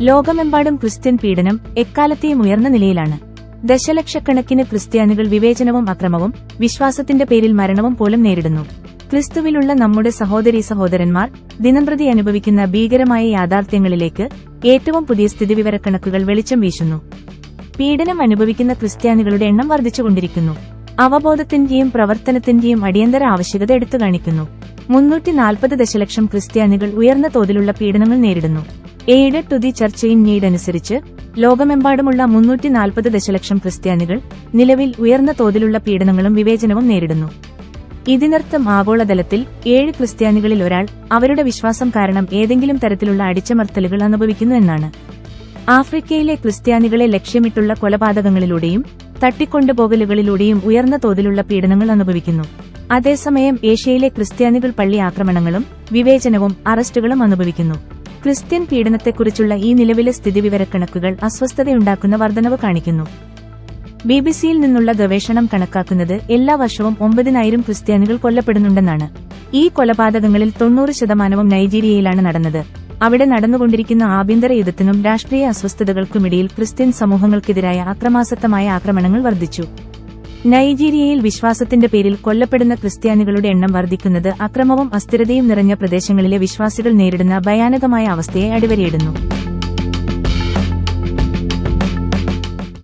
ലോകമെമ്പാടും ക്രിസ്ത്യൻ പീഡനം എക്കാലത്തെയും ഉയർന്ന നിലയിലാണ്. ദശലക്ഷക്കണക്കിന് ക്രിസ്ത്യാനികൾ വിവേചനവും അക്രമവും വിശ്വാസത്തിന്റെ പേരിൽ മരണവും പോലും നേരിടുന്നു. ക്രിസ്തുവിലുള്ള നമ്മുടെ സഹോദരീ സഹോദരന്മാർ ദിനംപ്രതി അനുഭവിക്കുന്ന ഭീകരമായ യാഥാർത്ഥ്യങ്ങളിലേക്ക് ഏറ്റവും പുതിയ സ്ഥിതിവിവരക്കണക്കുകൾ വെളിച്ചം വീശുന്നു. പീഡനം അനുഭവിക്കുന്ന ക്രിസ്ത്യാനികളുടെ എണ്ണം വർദ്ധിച്ചുകൊണ്ടിരിക്കുന്നു. അവബോധത്തിന്റെയും പ്രവർത്തനത്തിന്റെയും അടിയന്തര ആവശ്യകത എടുത്തു കാണിക്കുന്നു മുന്നൂറ്റി നാൽപ്പത് ദശലക്ഷം ക്രിസ്ത്യാനികൾ ഉയർന്ന തോതിലുള്ള പീഡനങ്ങൾ നേരിടുന്നു. എയ്ഡഡ് തുതി ചർച്ചയും നീടനുസരിച്ച് ലോകമെമ്പാടുമുള്ള മുന്നൂറ്റി നാൽപ്പത് ദശലക്ഷം ക്രിസ്ത്യാനികൾ നിലവിൽ ഉയർന്ന തോതിലുള്ള പീഡനങ്ങളും വിവേചനവും നേരിടുന്നു. ഇതിനർത്ഥം ആഗോളതലത്തിൽ ഏഴ് ക്രിസ്ത്യാനികളിൽ ഒരാൾ അവരുടെ വിശ്വാസം കാരണം ഏതെങ്കിലും തരത്തിലുള്ള അടിച്ചമർത്തലുകൾ അനുഭവിക്കുന്നു എന്നാണ്. ആഫ്രിക്കയിലെ ക്രിസ്ത്യാനികളെ ലക്ഷ്യമിട്ടുള്ള കൊലപാതകങ്ങളിലൂടെയും തട്ടിക്കൊണ്ടുപോകലുകളിലൂടെയും ഉയർന്ന തോതിലുള്ള പീഡനങ്ങൾ അനുഭവിക്കുന്നു. അതേസമയം ഏഷ്യയിലെ ക്രിസ്ത്യാനികൾ പള്ളി ആക്രമണങ്ങളും വിവേചനവും അറസ്റ്റുകളും അനുഭവിക്കുന്നു. ക്രിസ്ത്യൻ പീഡനത്തെക്കുറിച്ചുള്ള ഈ നിലവിലെ സ്ഥിതിവിവരക്കണക്കുകൾ അസ്വസ്ഥതയുണ്ടാക്കുന്ന വർധനവ് കാണിക്കുന്നു. ബിബിസിയിൽ നിന്നുള്ള ഗവേഷണം കണക്കാക്കുന്നത് എല്ലാ വർഷവും ഒമ്പതിനായിരം ക്രിസ്ത്യാനികൾ കൊല്ലപ്പെടുന്നുണ്ടെന്നാണ്. ഈ കൊലപാതകങ്ങളിൽ തൊണ്ണൂറ് ശതമാനവും നൈജീരിയയിലാണ് നടന്നത്. അവിടെ നടന്നുകൊണ്ടിരിക്കുന്ന ആഭ്യന്തര യുദ്ധത്തിനും രാഷ്ട്രീയ അസ്വസ്ഥതകൾക്കുമിടയിൽ ക്രിസ്ത്യൻ സമൂഹങ്ങൾക്കെതിരായ അക്രമാസക്തമായ ആക്രമണങ്ങൾ വർദ്ധിച്ചു. നൈജീരിയയിൽ വിശ്വാസത്തിന്റെ പേരിൽ കൊല്ലപ്പെടുന്ന ക്രിസ്ത്യാനികളുടെ എണ്ണം വർദ്ധിക്കുന്നത് അക്രമവും അസ്ഥിരതയും നിറഞ്ഞ പ്രദേശങ്ങളിലെ വിശ്വാസികൾ നേരിടുന്ന ഭയാനകമായ അവസ്ഥയെ അടിവരയിടുന്നു.